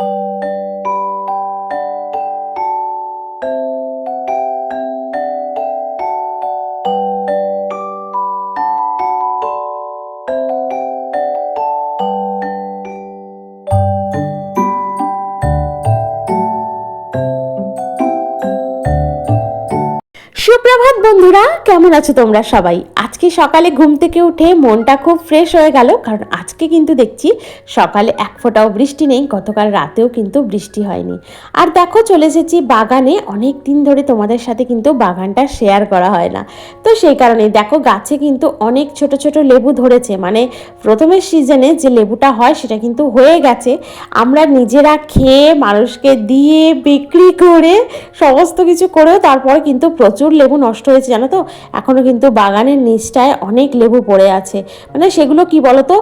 you কেমন আছো তোমরা সবাই? আজকে সকালে ঘুম থেকে উঠে মনটা খুব ফ্রেশ হয়ে গেল, কারণ আজকে কিন্তু দেখছি সকালে এক ফোঁটাও বৃষ্টি নেই, গতকাল রাতেও কিন্তু বৃষ্টি হয়নি। আর দেখো চলে এসেছি বাগানে, অনেক দিন ধরে তোমাদের সাথে কিন্তু বাগানটা শেয়ার করা হয় না। তো সেই কারণে দেখো গাছে কিন্তু অনেক ছোট ছোট লেবু ধরেছে মানে প্রথমের সিজনে যে লেবুটা হয় সেটা কিন্তু হয়ে গেছে। আমরা নিজেরা খেয়ে, মানুষকে দিয়ে, বিক্রি করে, সমস্ত কিছু করেও তারপর কিন্তু প্রচুর লেবু নষ্ট হয়েছে, জানো তো? এখনও কিন্তু বাগানের নিচটায় অনেক লেবু পড়ে আছে। মানে সেগুলো কি বলতো?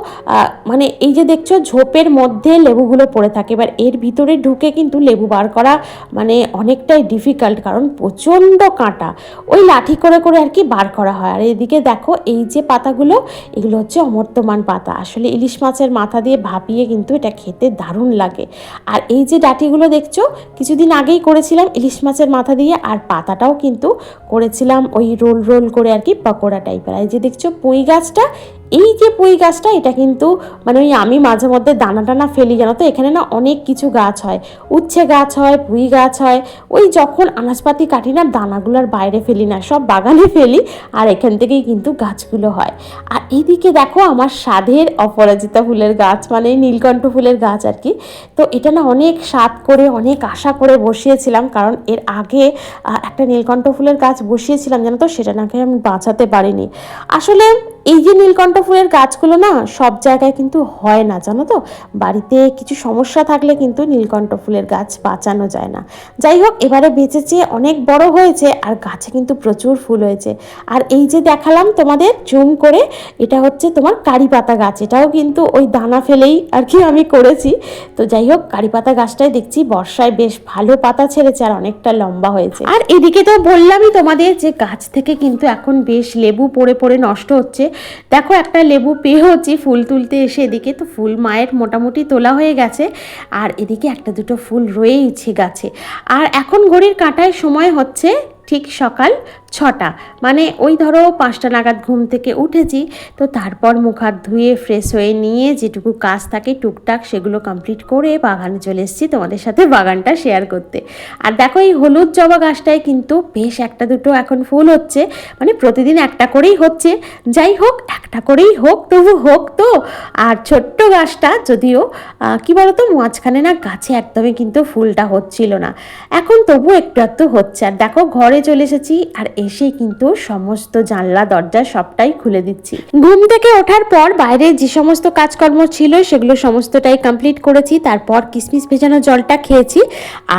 মানে এই যে দেখছ, ঝোপের মধ্যে লেবুগুলো পড়ে থাকে। এবার এর ভিতরে ঢুকে কিন্তু লেবু বার করা মানে অনেকটাই ডিফিকাল্ট কারণ প্রচণ্ড কাঁটা। ওই লাঠি করে করে আর কি বার করা হয়। আর এদিকে দেখো, এই যে পাতাগুলো, এগুলো হচ্ছে অমর্তমান পাতা। আসলে ইলিশ মাছের মাথা দিয়ে ভাপিয়ে কিন্তু এটা খেতে দারুণ লাগে। আর এই যে ডাটিগুলো দেখছ, কিছুদিন আগেই করেছিলাম ইলিশ মাছের মাথা দিয়ে, আর পাতাটাও কিন্তু করেছিলাম ওই রোল রোল করে আর কি পকোড়া টাইপের এই যে দেখছ পুঁই গাছটা এই যে পুঁই গাছটা, এটা কিন্তু মানে ওই আমি মাঝে মধ্যে দানা টানা ফেলি, জানো তো? এখানে না অনেক কিছু গাছ হয়। উচ্ছে গাছ হয়, পুঁই গাছ হয়। ওই যখন আনাজপাতি কাটি না দানাগুলোর বাইরে ফেলি না, সব বাগানে ফেলি, আর এখান থেকেই কিন্তু গাছগুলো হয়। আর এইদিকে দেখো আমার স্বাদের অপরাজিতা ফুলের গাছ মানে নীলকণ্ঠ ফুলের গাছ আর কি। তো এটা না অনেক স্বাদ করে, অনেক আশা করে বসিয়েছিলাম, কারণ এর আগে একটা নীলকণ্ঠ ফুলের গাছ বসিয়েছিলাম, জানো তো? সেটা নাকি আমি বাঁচাতে পারিনি। আসলে এই যে নীলকণ্ঠ ফুলের গাছগুলো না সব জায়গায় কিন্তু হয় না, জানো তো? বাড়িতে কিছু সমস্যা থাকলে কিন্তু নীলকণ্ঠ ফুলের গাছ বাঁচানো যায় না। যাই হোক, এবারে বেঁচেছে অনেক বড় হয়েছে আর গাছে কিন্তু প্রচুর ফুল হয়েছে। আর এই যে দেখালাম তোমাদের, জুম করে, এটা হচ্ছে তোমার কারি পাতা গাছ। এটাও কিন্তু ওই দানা ফেলেই আর কি আমি করেছি। তো যাই হোক, কারি পাতা গাছটাই দেখছি বর্ষায় বেশ ভালো পাতা ছেড়েছে আর অনেকটা লম্বা হয়েছে। আর এদিকে তো বললামই তোমাদের যে গাছ থেকে কিন্তু এখন বেশ লেবু পড়ে পড়ে নষ্ট হচ্ছে। দেখো একটা লেবু পেয়েওছি ফুল তুলতে এসে এদিকে তো ফুল মায়ের মোটামুটি তোলা হয়ে গেছে। আর এদিকে একটা দুটো ফুল রয়েইছে গাছে। আর এখন ঘড়ির কাটায় সময় হচ্ছে ঠিক সকাল ছটা। মানে ওই ধরো পাঁচটা নাগাদ ঘুম থেকে উঠেছি, তো তারপর মুখ হাত ধুয়ে ফ্রেশ হয়ে নিয়ে যেটুকু কাজ থাকে টুকটাক সেগুলো কমপ্লিট করে বাগানে চলে এসেছি তোমাদের সাথে বাগানটা শেয়ার করতে। আর দেখো এই হলুদ জবা গাছটায় কিন্তু বেশ একটা দুটো এখন ফুল হচ্ছে মানে প্রতিদিন একটা করেই হচ্ছে। যাই হোক, একটা করেই হোক, তবু হোক তো। আর ছোট্ট গাছটা যদিও কি বলতো, মাঝখানে না গাছে একদমই কিন্তু ফুলটা হচ্ছিল না। এখন তবু একটু একটু হচ্ছে। আর দেখো ঘরে চলে এসেছি, আর এসে কিন্তু সমস্ত জানলা, দরজা সবটাই খুলে দিচ্ছি। ঘুম থেকে ওঠার পর বাইরে যে সমস্ত কাজকর্ম ছিল সেগুলো সমস্তটাই কমপ্লিট করেছি, তারপর কিসমিস ভেজানো জলটা খেয়েছি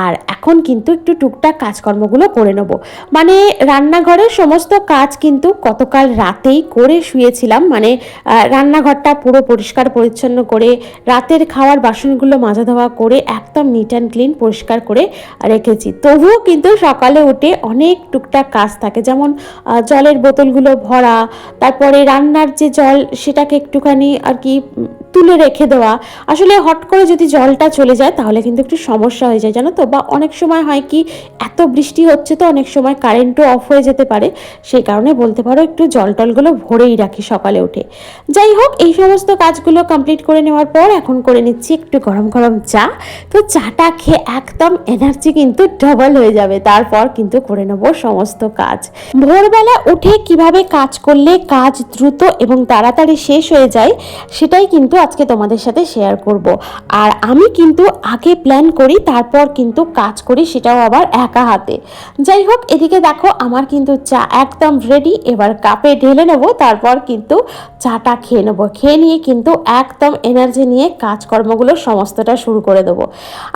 আর এখন কিন্তু একটু টুকটাক কাজকর্মগুলো করে নেব। মানে রান্নাঘরের সমস্ত কাজ কিন্তু গতকাল রাতেই করে শুয়েছিলাম মানে রান্নাঘরটা পুরো পরিষ্কার পরিচ্ছন্ন করে, রাতের খাওয়ার বাসনগুলো মাজা ধোয়া করে একদম নিট অ্যান্ড ক্লিন পরিষ্কার করে রেখেছি। তবুও কিন্তু সকালে উঠে অনেক টুকটাক কাজ থাকে। যেমন জলের বোতলগুলো ভরা, তারপরে রান্নার যে জল সেটাকে একটুখানি আর কি তুলে রেখে দেওয়া। আসলে হট করে যদি জলটা চলে যায়, তাহলে কিন্তু একটু সমস্যা হয়ে যায়, জানো তো? বা অনেক সময় হয় কি, এত বৃষ্টি হচ্ছে তো অনেক সময় কারেন্টও অফ হয়ে যেতে পারে। সেই কারণে বলতে পারো একটু জল টলগুলো ভরেই রাখি সকালে উঠে। যাই হোক, এই সমস্ত কাজগুলো কমপ্লিট করে নেওয়ার পর এখন করে নিচ্ছি একটু গরম গরম চা। তো চাটা খেয়ে একদম এনার্জি কিন্তু ডবল হয়ে যাবে। তারপর কিন্তু করে নেব সমস্ত কাজ। ভোরবেলা উঠে কীভাবে কাজ করলে কাজ দ্রুত এবং তাড়াতাড়ি শেষ হয়ে যায়, সেটাই কিন্তু আজকে তোমাদের সাথে শেয়ার করব। আর আমি কিন্তু আগে প্ল্যান করি, তারপর কিন্তু কাজ করি, সেটাও আবার একা হাতে। যাই হোক, এদিকে দেখো আমার কিন্তু চা একদম রেডি এবার কাপে ঢেলে নেব, তারপর কিন্তু চাটা খেয়ে নেব। খেয়ে নিয়ে কিন্তু একদম এনার্জি নিয়ে কাজকর্মগুলো সমস্তটা শুরু করে দেবো।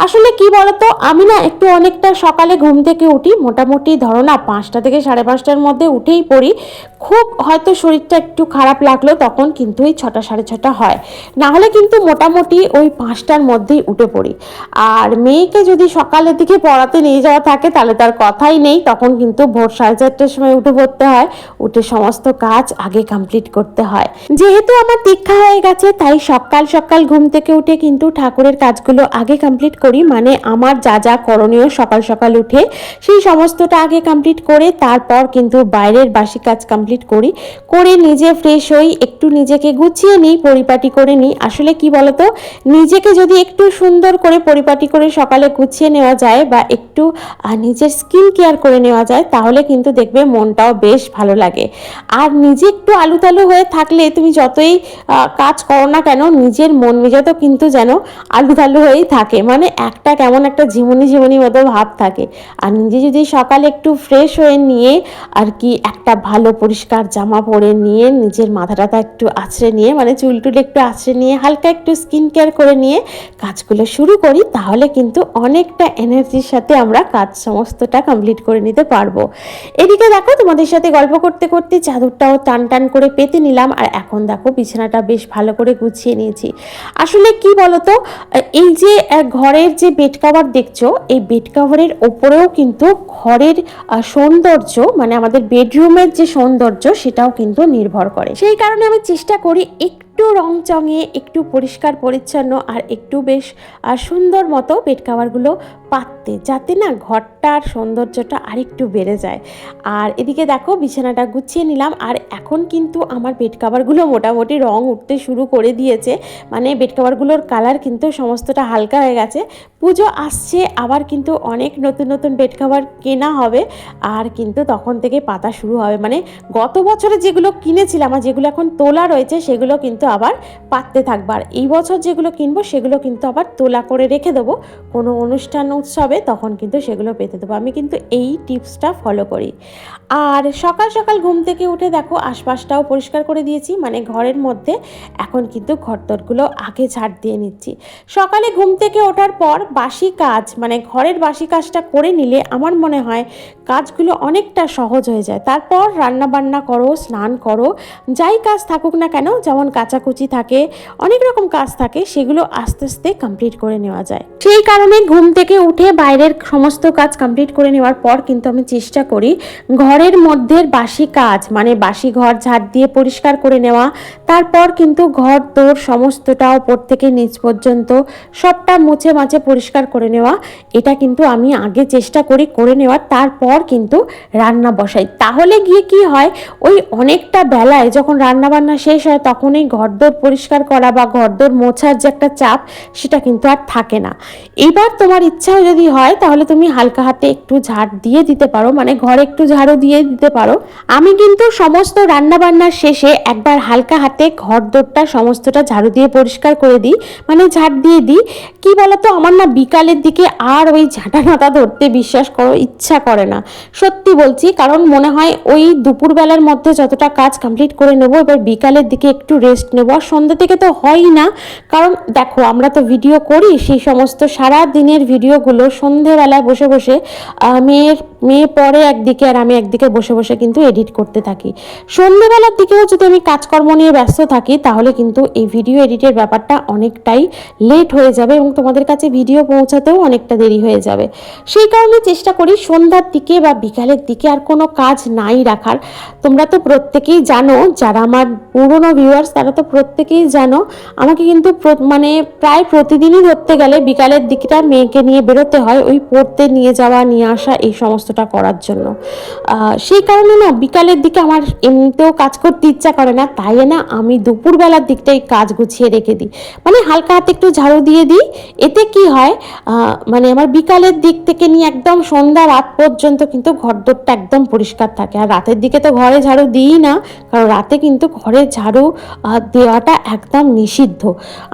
আসলে কি বলতো, আমি না একটু অনেকটা সকালে ঘুম থেকে উঠি, মোটামুটি ধরো না পাঁচটা থেকে সাড়ে পাঁচটার মধ্যে উঠেই পড়ি। খুব হয়তো শরীরটা একটু খারাপ লাগল, তখন কিন্তু এই ছটা সাড়ে ছটা হয়। না হলে কিন্তু মোটামুটি ওই পাঁচটার মধ্যেই উঠে পড়ি। আর মেয়েকে যদি সকালের দিকে পড়াতে নিয়ে যাওয়া থাকে, তাহলে তার কথাই নেই। তখন কিন্তু ভোর সাড়ে চারটার সময় উঠে পড়তে হয়। উঠে সমস্ত কাজ আগে কমপ্লিট করতে হয়। যেহেতু আমার দীক্ষা হয়ে গেছে, তাই সকাল সকাল ঘুম থেকে উঠে কিন্তু ঠাকুরের কাজগুলো আগে কমপ্লিট করি। মানে আমার যা যা করণীয় সকাল সকাল উঠে, সেই সমস্তটা আগে কমপ্লিট করে তারপর কিন্তু বাইরের বাসি কাজ কমপ্লিট করি, করে নিজে ফ্রেশ হই, একটু নিজেকে গুছিয়ে নিই, পরিপাটি করে নিই। আসলে কি বলতো? নিজেকে যদি একটু সুন্দর করে পরিপাটি করে সকালে গুছিয়ে নেওয়া যায় বা একটু নিজের স্কিন কেয়ার করে নেওয়া যায়, তাহলে কিন্তু দেখবে মনটাও বেশ ভালো লাগে। আর নিজে একটু আলুতালু হয়ে থাকলে তুমি যতই কাজ করো না কেন, নিজের মন মেজাজও কিন্তু যেন আলুতালু হয়েই থাকে। মানে একটা কেমন একটা ঝিমুনি ঝিমুনি মতো ভাব থাকে। আর নিজে যদি সকালে একটু ফ্রেশ হয়ে নিয়ে আর কি একটা ভালো পরিষ্কার জামা পরে নিয়ে নিজের মাথাটাটা একটু আছড়ে নিয়ে মানে চুল টুল একটু আছড়ে নিয়ে, হালকা একটু স্কিন কেয়ার করে নিয়ে কাজগুলো শুরু করি, তাহলে কিন্তু অনেকটা এনার্জির সাথে আমরা কাজ সমস্তটা কমপ্লিট করে নিতে পারব। এদিকে দেখো, তোমাদের সাথে গল্প করতে করতে চাদরটাও টান টান করে পেতে নিলাম, আর এখন দেখো বিছানাটা বেশ ভালো করে গুছিয়ে নিয়েছি। আসলে কি বলতো, এই যে ঘরের যে বেড কভার দেখছ, এই বেড কাভারের ওপরেও কিন্তু ঘরের সৌন্দর্য মানে আমাদের বেডরুমের যে সৌন্দর্য, সেটাও কিন্তু নির্ভর করে। সেই কারণে আমি চেষ্টা করি একটু রং চঙে একটু পরিষ্কার, পরিচ্ছন্ন আর একটু বেশ সুন্দর মতো বেড কাভারগুলো পাততে, যাতে না ঘরটার সৌন্দর্যটা আরেকটু বেড়ে যায়। আর এদিকে দেখো, বিছানাটা গুছিয়ে নিলাম। আর এখন কিন্তু আমার বেড কাভারগুলো মোটামুটি রং উঠতে শুরু করে দিয়েছে। মানে বেড কাভারগুলোর কালার কিন্তু সমস্তটা হালকা হয়ে গেছে। পুজো আসছে, আবার কিন্তু অনেক নতুন নতুন বেড কাভার কেনা হবে। আর কিন্তু তখন থেকে পাতা শুরু হবে। মানে গত বছরে যেগুলো কিনেছিলাম আর যেগুলো এখন তোলা রয়েছে, সেগুলো কিন্তু আবার পাততে থাকবে। আর এই বছর যেগুলো কিনবো, সেগুলো কিন্তু আবার তোলা করে রেখে দেবো। কোনো অনুষ্ঠান উৎসবে তখন কিন্তু সেগুলো পেতে দেবো। আমি কিন্তু এই টিপসটা ফলো করি। আর সকাল সকাল ঘুম থেকে উঠে দেখো, আশপাশটাও পরিষ্কার করে দিয়েছি। মানে ঘরের মধ্যে এখন কিন্তু ঘরদরগুলো আগে ঝাড় দিয়ে নিচ্ছি। সকালে ঘুম থেকে ওঠার পর বাসি কাজ মানে ঘরের বাসি কাজটা করে নিলে আমার মনে হয় কাজগুলো অনেকটা সহজ হয়ে যায়। তারপর রান্না বান্না করো, স্নান করো, যাই কাজ থাকুক না কেন, যেমন কাচাকুচি থাকে, অনেক রকম কাজ থাকে, সেগুলো আস্তে আস্তে কমপ্লিট করে নেওয়া যায়। সেই কারণে ঘুম থেকে উঠে বাইরের সমস্ত কাজ কমপ্লিট করে নেওয়ার পর কিন্তু আমি চেষ্টা করি ঘরের মধ্যে বাসি কাজ মানে বাসি ঘর ঝাড় দিয়ে পরিষ্কার করে নেওয়া। তারপর কিন্তু ঘর তোর সমস্তটা ওপর থেকে নিচ পর্যন্ত সবটা মুছে মাছে পরিষ্কার করে নেওয়া। এটা কিন্তু আমি আগে চেষ্টা করি করে নেওয়ার, তারপর কিন্তু রান্না বসাই। তাহলে গিয়ে কি হয়, ওই অনেকটা বেলায় যখন রান্না বান্না শেষ হয় তখনই ঘরদোর পরিষ্কার করা বা ঘরদোর মোছার যে একটা চাপ, সেটা কিন্তু আর থাকে না। এবার তোমার ইচ্ছাও যদি হয়, তাহলে তুমি হালকা হাতে একটু ঝাড় দিয়ে দিতে পারো মানে ঘরে একটু ঝাড়ু দিয়ে দিতে পারো। আমি কিন্তু সমস্ত রান্না বান্নার শেষে একবার হালকা হাতে ঘর দোরটা সমস্তটা ঝাড়ু দিয়ে পরিষ্কার করে দিই মানে ঝাড় দিয়ে দিই। কি বলতো, আমার না বিকালের দিকে আর ওই ঝাঁটা নাতা ধরতে বিশ্বাস করো, ইচ্ছা করে না। সত্যি বলছি, কারণ মনে হয় ওই দুপুরবেলার মধ্যে যতটা কাজ কমপ্লিট করে নেব, এবার বিকালের দিকে একটু রেস্ট নেব আর সন্ধ্যা থেকে তো হয়ই না। কারণ দেখো, আমরা তো ভিডিও করি, সেই সমস্ত সারা দিনের ভিডিওগুলো সন্ধেবেলায় বসে বসে মেয়ের, মেয়ে পরে একদিকে আর আমি একদিকে বসে বসে কিন্তু এডিট করতে থাকি। সন্ধেবেলার দিকেও যদি আমি কাজকর্ম নিয়ে ব্যস্ত থাকি, তাহলে কিন্তু এই ভিডিও এডিটের ব্যাপারটা অনেকটাই লেট হয়ে যাবে এবং তোমাদের কাছে ভিডিও পৌঁছাতেও অনেকটা দেরি হয়ে যাবে। সেই কারণে চেষ্টা করি সন্ধ্যার দিকে বা বিকালের দিকে আর কোনো কাজ নাই রাখার। তোমরা তো প্রত্যেকেই জানো, যারা আমার পুরনো ভিউয়ার্স তারা তো প্রত্যেকেই জানো, আমাকে কিন্তু মানে প্রায় প্রতিদিনই ধরতে গেলে বিকালের দিকটা মেয়েকে নিয়ে বেরোতে হয়, ওই পড়তে নিয়ে যাওয়া, নিয়ে আসা, এই সমস্তটা করার জন্য। সেই কারণে না, বিকালের দিকে আমার এমনিতেও কাজ করতে ইচ্ছা করে না, তাই না, আমি দুপুরবেলার দিকটাই কাজ গুছিয়ে রেখে দিই। মানে হালকা হাতে একটু ঝাড়ু দিয়ে দিই, এতে কি হয় মানে আমার বিকালের দিক থেকে নিয়ে একদম সন্ধ্যা রাত পর্যন্ত কিন্তু ঘর দোরটা একদম পরিষ্কার থাকে। আর রাতের দিকে তো ঘরে ঝাড়ু দিই না, কারণ রাতে কিন্তু ঘরে ঝাড়ু দেওয়াটা একদম নিষিদ্ধ।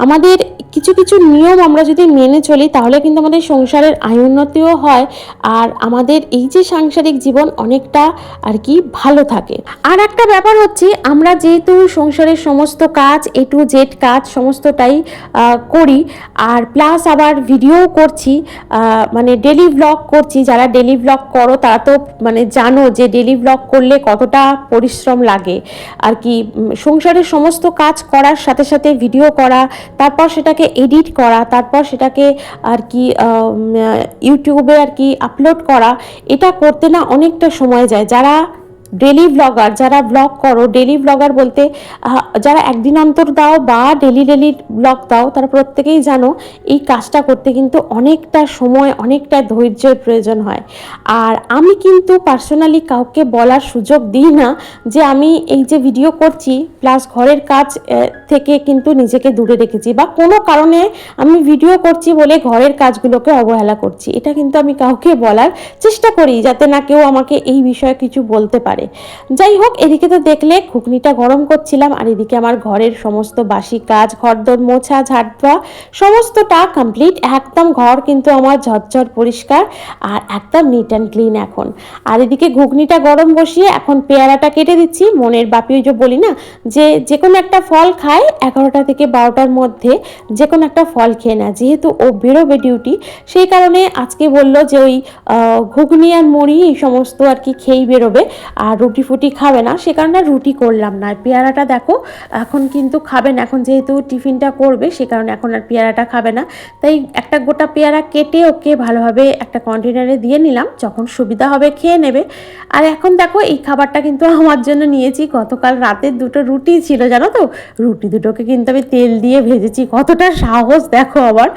আমাদের কিছু কিছু নিয়ম আমরা যদি মেনে চলি, তাহলে কিন্তু আমাদের সংসারের আয় উন্নতিও হয় আর আমাদের এই যে সাংসারিক জীবন অনেকটা আর কি ভালো থাকে। আর একটা ব্যাপার হচ্ছে, আমরা যেহেতু সংসারের সমস্ত কাজ এ টু জেড কাজ সমস্তটাই করি আর প্লাস আবার ভিডিও করছি মানে ডেলি ব্লগ করছি। যারা ডেলি ব্লগ করো, তারা তো মানে জানো যে ডেলি ব্লগ করলে কতটা পরিশ্রম লাগে। আর কি সংসারের সমস্ত কাজ করার সাথে সাথে ভিডিও করা, তারপর সেটাকে এডিট করা, তারপর সেটাকে আর কি ইউটিউবে আর কি আপলোড করা, এটা করতে না অনেকটা সময় যায়। যারা ডেলি ব্লগার যারা ব্লগ করো ডেলি ব্লগার বলতে যারা একদিন অন্তর দাও বা ডেলি ডেলি ব্লগ দাও, তারা প্রত্যেকেই জানো এই কাজটা করতে কিন্তু অনেকটা সময়, অনেকটা ধৈর্যের প্রয়োজন হয়। আর আমি কিন্তু পার্সোনালি কাউকে বলার সুযোগ দিই না যে আমি এই যে ভিডিও করছি প্লাস ঘরের কাজ থেকে কিন্তু নিজেকে দূরে রেখেছি বা কোনো কারণে আমি ভিডিও করছি বলে ঘরের কাজগুলোকে অবহেলা করছি। এটা কিন্তু আমি কাউকে বলার চেষ্টা করি যাতে না কেউ আমাকে এই বিষয়ে কিছু বলতে পারে। যাই হোক এদিকে তো দেখলে ঘুগনিটা গরম করছিলাম আর এদিকে আমার ঘরের সমস্ত বাসি কাজ, ঘরদোর মোছা ঝাড় দেওয়া সমস্তটা কমপ্লিট একদম ঘর কিন্তু আমার ঝরঝর পরিষ্কার আর একদম নিট অ্যান্ড ক্লিন এখন। আর এদিকে ঘুগনিটা গরম বসিয়ে এখন পেয়ারাটা কেটে দিচ্ছি। মনের বাপি যে বলি না, যে যে কোনো একটা ফল খায়, এগারোটা থেকে বারোটার মধ্যে যে কোনো একটা ফল খেয়ে না যেহেতু ও বেরোবে ডিউটি সেই কারণে আজকে বলল যে ওই ঘুগনি আর মুড়ি এই সমস্ত আর কি খেয়েই বেরোবে। আর রুটি ফুটি খাবে না, সে কারণে আর রুটি করলাম না। আর পেয়ারাটা দেখো, এখন কিন্তু খাবে না, এখন যেহেতু টিফিনটা করবে, সে কারণে এখন আর পেয়ারাটা খাবে না। তাই একটা গোটা পেয়ারা কেটে ওকে ভালোভাবে একটা কন্টেনারে দিয়ে নিলাম, যখন সুবিধা হবে খেয়ে নেবে। আর এখন দেখো, এই খাবারটা কিন্তু আমার জন্য নিয়েছি, গতকাল রাতের দুটো রুটি ছিল, জানো তো? রুটি দুটোকে কিন্তু আমি তেল দিয়ে ভেজেছি, কতটা সাহস দেখো আবার।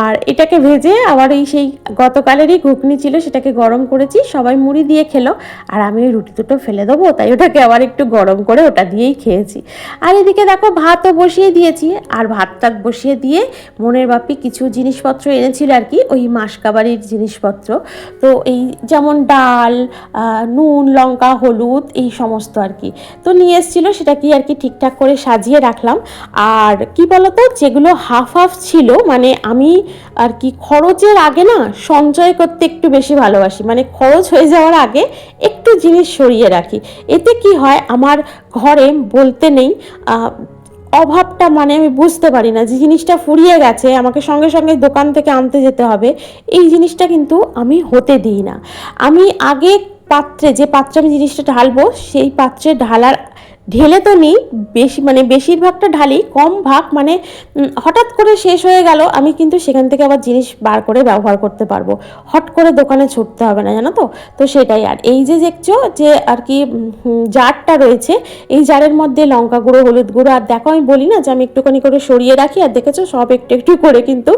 আর এটাকে ভেজে আবার এই সেই গতকালেরই ঘুগনি ছিল, সেটাকে গরম করেছি, সবাই মুড়ি দিয়ে খেলো, আর আমি ওই রুটি দুটো ফেলে দেবো, তাই ওটাকে আবার একটু গরম করে ওটা দিয়েই খেয়েছি। আর এদিকে দেখো ভাতও বসিয়ে দিয়েছি, আর ভাত টাত বসিয়ে দিয়ে মনের বাপি কিছু জিনিসপত্র এনেছিল আর কি, ওই মাসকাবারির জিনিসপত্র। তো এই যেমন ডাল নুন, লঙ্কা, হলুদ, এই সমস্ত আর কি। তো নিয়ে এসেছিল, সেটা কি আর কি ঠিকঠাক করে সাজিয়ে রাখলাম। আর কি বলতো, যেগুলো হাফ হাফ ছিল মানে আমি আর কি খরচের আগে না, সঞ্চয় করতে একটু বেশি ভালোবাসি। মানে খরচ হয়ে যাওয়ার আগে একটু জিনিস সরিয়ে রাখি। এতে কি হয়, আমার ঘরে বলতে নেই অভাবটা মানে আমি বুঝতে পারি না। যে জিনিসটা ফুরিয়ে গেছে, আমাকে সঙ্গে সঙ্গে দোকান থেকে আনতে যেতে হবে, এই জিনিসটা কিন্তু আমি হতে দিই না। আমি আগে পাত্রে যে পাত্রে আমি জিনিসটা ঢালবো, সেই পাত্রে ঢালার ঢেলে তো নিই, বেশি মানে বেশিরভাগটা ঢালি, কম ভাগ মানে হঠাৎ করে শেষ হয়ে গেল, আমি কিন্তু সেখান থেকে আবার জিনিস বার করে ব্যবহার করতে পারব। হট করে দোকানে ছুটতে হবে না, জানো তো? তো সেটাই আর। এই যে দেখছ যে আর কি জারটা রয়েছে, এই জারের মধ্যে লঙ্কা গুঁড়ো, হলুদ গুঁড়ো, আর দেখো আমি বলি না যে আমি একটুখানি করে সরিয়ে রাখি, আর দেখেছ সব একটু একটু করে কিন্তু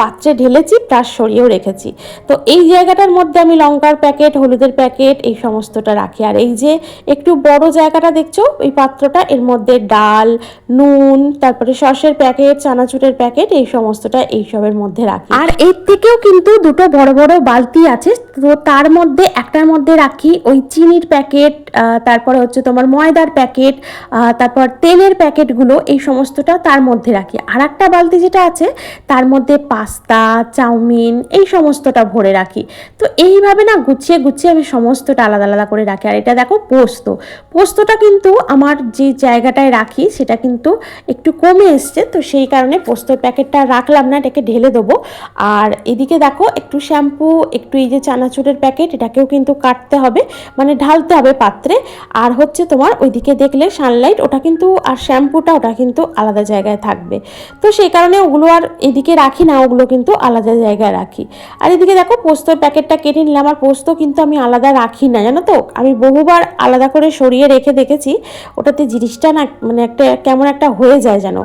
পাত্রে ঢেলেছি, প্লাস সরিয়েও রেখেছি। তো এই জায়গাটার মধ্যে আমি লঙ্কার প্যাকেট, হলুদের প্যাকেট, এই সমস্তটা রাখি। আর এই যে একটু বড় জায়গাটা দেখছ এই পাত্রটা, এর মধ্যে ডাল, নুন, তারপরে সসের প্যাকেট, চানাচুরের প্যাকেট, এই সমস্তটা এইসবের মধ্যে রাখি। আর এর থেকেও কিন্তু দুটো বড় বড় বালতি আছে, তো তার মধ্যে, একটার মধ্যে রাখি ওই চিনির প্যাকেট তারপরে হচ্ছে তোমার ময়দার প্যাকেট তারপর তেলের প্যাকেটগুলো, এই সমস্তটা তার মধ্যে রাখি। আর একটা বালতি যেটা আছে, তার মধ্যে পাস্তা, চাউমিন, এই সমস্তটা ভরে রাখি। তো এইভাবে না গুছিয়ে গুছিয়ে আমি সমস্তটা আলাদা আলাদা করে রাখি। আর এটা দেখো পোস্ত। পোস্তটা কিন্তু আমার যে জায়গাটায় রাখি, সেটা কিন্তু একটু কমে এসছে। তো সেই কারণে পোস্তর প্যাকেটটা রাখলাম না, এটাকে ঢেলে দেবো। আর এদিকে দেখো, একটু শ্যাম্পু, একটু এই যে চানাচুরের প্যাকেট, এটাকেও কিন্তু কাটতে হবে। মানে ঢালতে হবে পাত্রে। আর হচ্ছে তোমার ওইদিকে দেখলে সানলাইট ওটা কিন্তু, আর শ্যাম্পুটা ওটা কিন্তু আলাদা জায়গায় থাকবে। তো সেই কারণে ওগুলো আর এদিকে রাখি না, ওগুলো কিন্তু আলাদা জায়গায় রাখি। আর এদিকে দেখো, পোস্তর প্যাকেটটা কেটে নিলাম। আর পোস্ত কিন্তু আমি আলাদা রাখি না, জানো তো? আমি বহুবার আলাদা করে সরিয়ে রেখে দেখেছি। ওটাতে জিনিসটা না মানে একটা কেমন একটা হয়ে যায় যেন।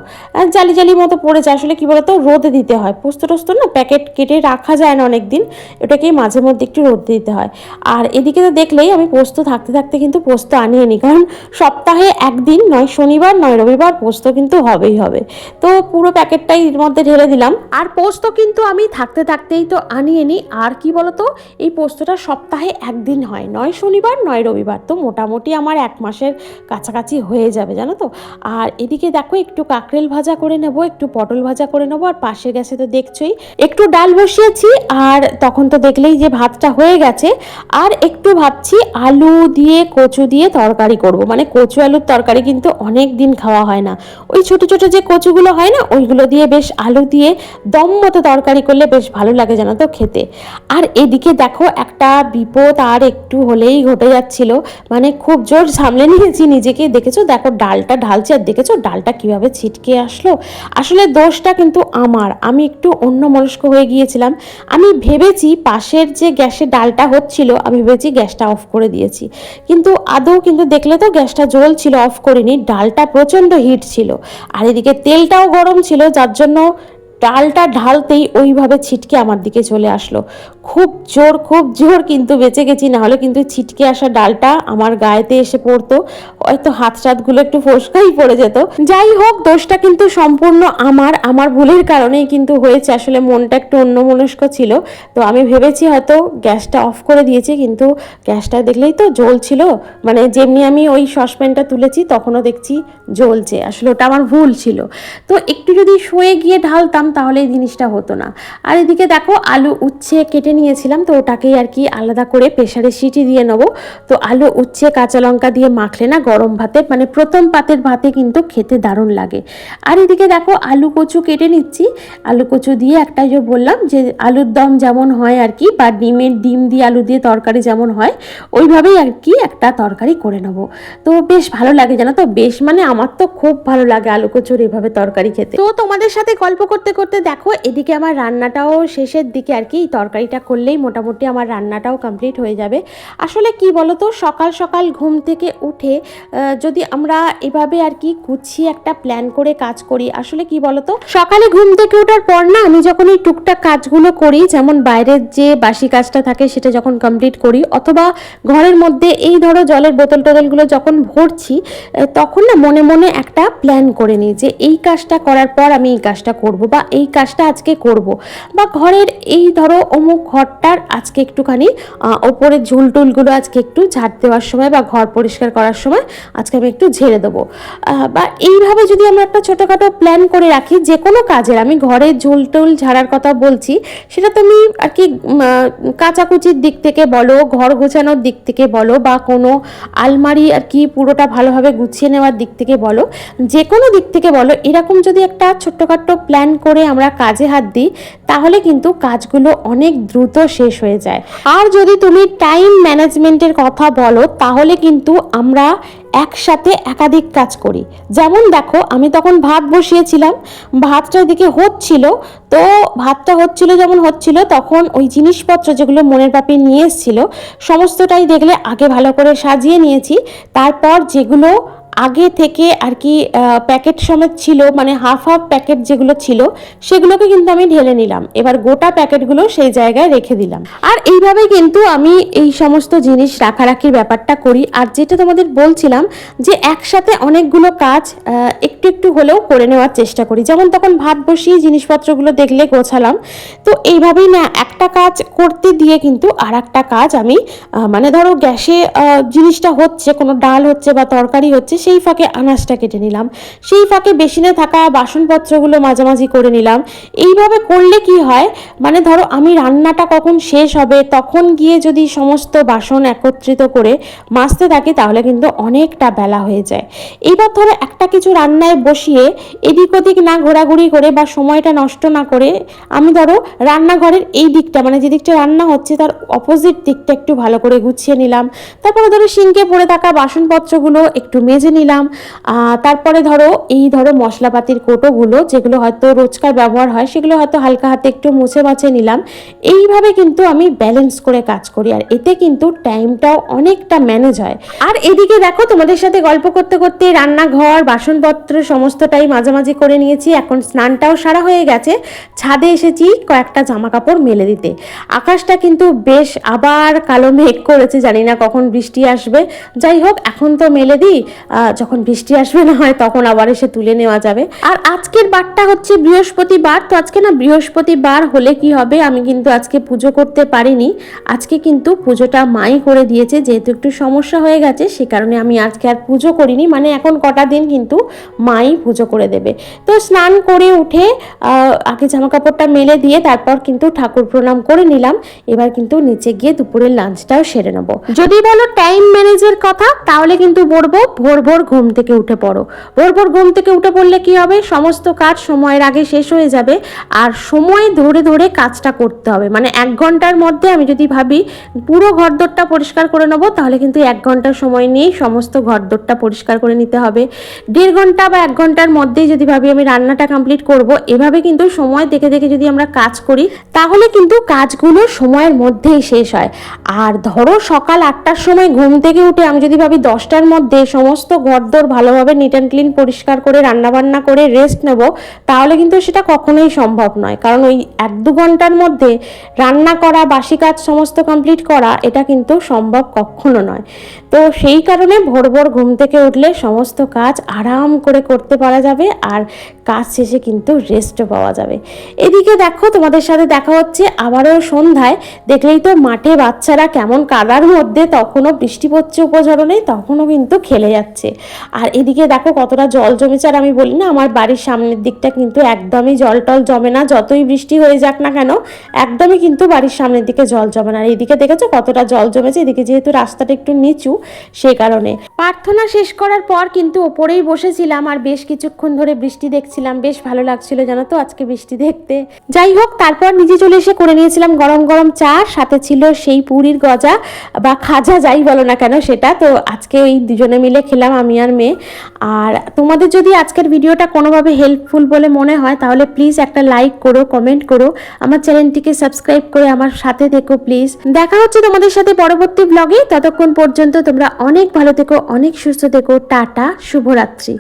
জালি জালি মতো পড়ে যায়, আসলে কি বলতো? রোদে দিতে হয়। পোস্ত টোস্ত না প্যাকেট কেটে রাখা যায় না অনেক দিন ওটাকেই মাঝে মধ্যে একটু রোদে দিতে হয়। আর এদিকে তো দেখলেই আমি পোস্ত থাকতে থাকতে কিন্তু পোস্ত আনিয়ে নিই কারণ সপ্তাহে একদিন নয় শনিবার, নয় রবিবার পোস্ত কিন্তু হবেই হবে। তো পুরো প্যাকেটটাই এর মধ্যে ঢেলে দিলাম। আর পোস্ত কিন্তু আমি থাকতে থাকতেই তো আনিয়ে নিই আর কি বলতো? এই পোস্তটা সপ্তাহে একদিন হয়, নয় শনিবার, নয় রবিবার। তো মোটামুটি আমার এক মাসের কাছাকাছি হয়ে যাবে, জানো তো? আর এদিকে দেখো একটু কাকরেল ভাজা করে নেব, একটু পটল ভাজা করে নেব, আর পাশের গ্যাসে তো দেখছোই। একটু ডাল বসিয়েছি, আর তখন তো দেখলেই যে ভাতটা হয়ে গেছে। আর একটু ভাবছি আলু দিয়ে কচু দিয়ে তরকারি করব। মানে কচু আলুর তরকারি কিন্তু অনেক দিন খাওয়া হয় না। ওই ছোট ছোট যে কচুগুলো হয় না, ওইগুলো দিয়ে বেশ আলু দিয়ে দম মতো তরকারি করলে বেশ ভালো লাগে, জানো তো, খেতে। আর এদিকে দেখো একটা বিপদ আর একটু হলেই ঘটে যাচ্ছিল। মানে খুব জোর সামলে নিয়েছি নিজে নিজেকে দেখেছ? দেখো, ডালটা ঢালছে আর দেখেছ ডালটা কীভাবে ছিটকে আসলো? আসলে দোষটা কিন্তু আমার। আমি একটু অন্য মনস্ক হয়ে গিয়েছিলাম। আমি ভেবেছি পাশের যে গ্যাসে ডালটা হচ্ছিল, আমি ভেবেছি গ্যাসটা অফ করে দিয়েছি। কিন্তু আদৌ কিন্তু দেখলে তো গ্যাসটা জ্বলছিল, অফ করিনি। ডালটা প্রচণ্ড হিট ছিল। আর এদিকে তেলটাও গরম ছিল, যার জন্য ডালটা ঢালতেই ওইভাবে ছিটকে আমার দিকে চলে আসলো। খুব জোর খুব জোর কিন্তু বেঁচে গেছি, নাহলে কিন্তু ছিটকে আসা ডালটা আমার গায়েতে এসে পড়তো। হয়তো হাত সাতগুলো একটু ফোসকাই পড়ে যেত। যাই হোক, দোষটা কিন্তু সম্পূর্ণ আমার। আমার ভুলের কারণেই কিন্তু হয়েছে, আসলে মনটা একটু অন্যমনস্ক ছিল। তো আমি ভেবেছি হয়তো গ্যাসটা অফ করে দিয়েছি, কিন্তু গ্যাসটা দেখলেই তো জ্বলছিল। মানে যেমনি আমি ওই সসপ্যানটা তুলেছি, তখনও দেখছি জ্বলছে। আসলে ওটা আমার ভুল ছিল। তো একটু যদি শুয়ে গিয়ে ঢালতাম তাহলে এই জিনিসটা হতো না। আর এদিকে দেখো, আলু উচ্ছে কেটে নিয়েছিলাম, তো ওটাকেই আর কি আলাদা করে প্রেশারে সিটি দিয়ে নেব। তো আলু উচ্ছে, কাঁচা লঙ্কা দিয়ে মাখলে না গরম ভাতে মানে প্রথম পাতের ভাতে কিন্তু খেতে দারুণ লাগে। আর এদিকে দেখো, আলু কচু কেটে নিচ্ছি। আলু কচু দিয়ে একটা যে বললাম যে আলুর দম যেমন হয় আর কি, বা ডিমের ডিম দিয়ে আলু দিয়ে তরকারি যেমন হয়, ওইভাবেই আর কি একটা তরকারি করে নেব। তো বেশ ভালো লাগে জানো তো? বেশ মানে আমার তো খুব ভালো লাগে আলু কচুর এভাবে তরকারি খেতে। তো তোমাদের সাথে গল্প করতে করতে দেখো, এদিকে আমার রান্নাটাও শেষের দিকে আর কি তরকারিটা করলেই মোটামুটি আমার রান্নাটাও কমপ্লিট হয়ে যাবে। আসলে কি বলতো, সকাল সকাল ঘুম থেকে উঠে যদি আমরা এভাবে আর কি গুছিয়ে একটা প্ল্যান করে কাজ করি, আসলে কি বলতো, সকালে ঘুম থেকে ওঠার পর না আমি যখন এই টুকটাক কাজগুলো করি, যেমন বাইরের যে বাসি কাজটা থাকে সেটা যখন কমপ্লিট করি, অথবা ঘরের মধ্যে এই ধরো জলের বোতল টোতলগুলো যখন ভরছি তখন না মনে মনে একটা প্ল্যান করে নিই যে এই কাজটা করার পর আমি এই কাজটা করব, বা এই কাজটা আজকে করব। বা ঘরের এই ধরো অমুক ঘরটার আজকে একটুখানি ওপরের ঝুল টুলগুলো আজকে একটু ঝাড় দেওয়ার সময় বা ঘর পরিষ্কার করার সময় আজকে আমি একটু ঝেড়ে দেবো। বা এইভাবে যদি আমরা একটা ছোটোখাটো প্ল্যান করে রাখি, যে কোনো কাজের, আমি ঘরের ঝুল টুল ঝাড়ার কথা বলছি, সেটা তুমি আর কি কাচাকুচির দিক থেকে বলো, ঘর গোছানোর দিক থেকে বলো, বা কোনো আলমারি আর কি পুরোটা ভালোভাবে গুছিয়ে নেওয়ার দিক থেকে বলো, যে কোনো দিক থেকে বলো, এরকম যদি একটা ছোট্টখাট্ট প্ল্যান করে আমরা কাজে হাত দিই, তাহলে কিন্তু কাজগুলো অনেক দ্রুত শেষ হয়ে যায়। আর যদি তুমি টাইম ম্যানেজমেন্টের কথা বলো, তাহলে কিন্তু আমরা একসাথে একাধিক কাজ করি। যেমন দেখো, আমি তখন ভাত বসিয়েছিলাম, ভাতটা এদিকে হচ্ছিল, তো ভাতটা হচ্ছিল যেমন হচ্ছিল, তখন ওই জিনিসপত্র যেগুলো মনের পাপে নিয়ে এসেছিল, সমস্তটাই দেখলে আগে ভালো করে সাজিয়ে নিয়েছি। তারপর যেগুলো আগে থেকে আর কি প্যাকেট সমেত ছিল মানে হাফ হাফ প্যাকেট যেগুলো ছিল, সেগুলোকে কিন্তু আমি ঢেলে নিলাম। এবার গোটা প্যাকেটগুলো সেই জায়গায় রেখে দিলাম। আর এইভাবে কিন্তু আমি এই সমস্ত জিনিস রাখারাখির ব্যাপারটা করি। আর যেটা তোমাদের বলছিলাম যে একসাথে অনেকগুলো কাজ একটু একটু হলেও করে নেওয়ার চেষ্টা করি। যেমন তখন ভাত বসিয়ে জিনিসপত্রগুলো দেখলে গোছালাম। তো এইভাবেই না, একটা কাজ করতে দিয়ে কিন্তু আর একটা কাজ আমি মানে ধরো গ্যাসে জিনিসটা হচ্ছে, কোনো ডাল হচ্ছে বা তরকারি হচ্ছে সেই ফাঁকে আনাজটা কেটে নিলাম। সেই ফাঁকে বেসিনে থাকা বাসনপত্রগুলো মাঝামাঝি করে নিলাম। এইভাবে করলে কি হয়? মানে ধরো আমি রান্নাটা কখন শেষ হবে, তখন গিয়ে যদি সমস্ত বাসন একত্রিত করে মাজতে থাকি, তাহলে কিন্তু অনেকটা বেলা হয়ে যায়। এইবার ধরো একটা কিছু রান্নায় বসিয়ে এদিক ওদিক না ঘোরাঘুরি করে বা সময়টা নষ্ট না করে আমি ধরো রান্নাঘরের এই দিকটা মানে যে দিকটা রান্না হচ্ছে, তার অপোজিট দিকটা একটু ভালো করে গুছিয়ে নিলাম। তারপরে ধরো সিঙ্কে পড়ে থাকা বাসনপত্রগুলো একটু মেজে নিলাম। তারপরে ধরো, এই ধরো মশলাপাতির কোটোগুলো, যেগুলো হয়তো রোজকার ব্যবহার হয়, সেগুলো হয়তো হালকা হাতে একটু মুছে মাছে নিলাম। এইভাবে কিন্তু আমি ব্যালেন্স করে কাজ করি, আর এতে কিন্তু টাইমটাও অনেকটা ম্যানেজ হয়। আর এদিকে দেখো, তোমাদের সাথে গল্প করতে করতে রান্নাঘর, বাসনপত্র সমস্তটাই মাঝামাঝি করে নিয়েছি। এখন স্নানটাও সারা হয়ে গেছে। ছাদে এসেছি কয়েকটা জামা কাপড় মেলে দিতে। আকাশটা কিন্তু বেশ আবার কালো মেঘ করেছে, জানি না কখন বৃষ্টি আসবে। যাই হোক, এখন তো মেলে দিই। যখন বৃষ্টি আসবে না হয়, তখন আবার এসে তুলে নেওয়া যাবে। আর আজকের বারটা হচ্ছে বৃহস্পতিবার, তো আজকে না বৃহস্পতিবার হলে কি হবে? আমি কিন্তু আজকে পুজো করতে পারিনি। আজকে কিন্তু পুজোটা মাই করে দিয়েছে, যেহেতু একটু সমস্যা হয়ে গেছে, সে কারণে আমি আজকে আর পুজো করিনি। মানে এখন কটা দিন কিন্তু মাই পুজো করে দেবে। তো স্নান করে উঠে আগে জামা কাপড়টা মেলে দিয়ে তারপর কিন্তু ঠাকুর প্রণাম করে নিলাম। এবার কিন্তু নিচে গিয়ে দুপুরের লাঞ্চটাও সেরে নেব। যদি বলো টাইম ম্যানেজের কথা, তাহলে কিন্তু বলব ভোর ভোর ঘুম থেকে উঠে পড়ো। ভোর ভোর ঘুম থেকে উঠে পড়লে কি হবে? সমস্ত কাজ সময়ের আগে শেষ হয়ে যাবে। আর সময় ধরে ধরে কাজটা করতে হবে। মানে এক ঘণ্টার মধ্যে আমি যদি ভাবি পুরো ঘরদোরটা পরিষ্কার করে নেব, তাহলে কিন্তু এক ঘণ্টার সময় নিয়েই সমস্ত ঘরদোরটা পরিষ্কার করে নিতে হবে। দেড় ঘণ্টা বা এক ঘণ্টার মধ্যেই যদি ভাবি আমি রান্নাটা কমপ্লিট করব, এভাবে কিন্তু সময় দেখে দেখে যদি আমরা কাজ করি, তাহলে কিন্তু কাজগুলো সময়ের মধ্যেই শেষ হয়। আর ধরো সকাল আটটার সময় ঘুম থেকে উঠে আমি যদি ভাবি দশটার মধ্যে সমস্ত ঘরদোর ভালোভাবে নিট অ্যান্ড ক্লিন পরিষ্কার করে, রান্নাবান্না করে রেস্ট নেব, তাহলে কিন্তু সেটা কখনোই সম্ভব নয়। কারণ ওই এক দু ঘণ্টার মধ্যে রান্না করা, বাসি কাজ সমস্ত কমপ্লিট করা, এটা কিন্তু সম্ভব কখনো নয়। তো সেই কারণে ভোর ভোর ঘুম থেকে উঠলে সমস্ত কাজ আরাম করে করতে পারা যাবে। আর কাজ শেষে কিন্তু রেস্টও পাওয়া যাবে। এদিকে দেখো, তোমাদের সাথে দেখা হচ্ছে আবারও সন্ধ্যায়। দেখলেই তো মাঠে বাচ্চারা কেমন কাদার মধ্যে, তখনও বৃষ্টি পড়ছে উপঝরণে তখনও কিন্তু খেলে যাচ্ছে। আর এদিকে দেখো, কতটা জল জমেছে, আর আমি বলি না, আমার বাড়ির সামনের দিকটা কিন্তু একদমই জল টল জমে না, যতই বৃষ্টি হয়ে যাক না কেন, একদমই কিন্তু বাড়ির সামনের দিকে জল জমে না। আর এদিকে দেখেছ, কতটা জল জমেছে, এদিকে যেহেতু রাস্তাটা একটু নিচু সেই কারণে। প্রার্থনা শেষ করার পর কিন্তু ওপরেই বসেছিলাম, আর বেশ কিছুক্ষণ ধরে বৃষ্টি দেখছিলাম বেশ ভালো লাগছিল জানো তো আজকে বৃষ্টি দেখতে। যাই হোক, তারপর নিজে চলে এসে করে নিয়েছিলাম গরম গরম চা, সাথে ছিল সেই পুরীর গজা বা খাজা যাই বলো না কেন সেটা। তো আজকে ওই দুজনে মিলে খেলাম, আমি আর মেয়ে। আর তোমাদের যদি আজকের ভিডিওটা কোনোভাবে হেল্পফুল বলে মনে হয়, তাহলে প্লিজ একটা লাইক করো কমেন্ট করো। আমার চ্যানেলটিকে সাবস্ক্রাইব করে আমার সাথে থেকো প্লিজ দেখা হচ্ছে তোমাদের সাথে পরবর্তী ব্লগে ততক্ষণ পর্যন্ত তোমরা অনেক ভালো থেকো, অনেক সুস্থ থেকো। টাটা, শুভরাত্রি।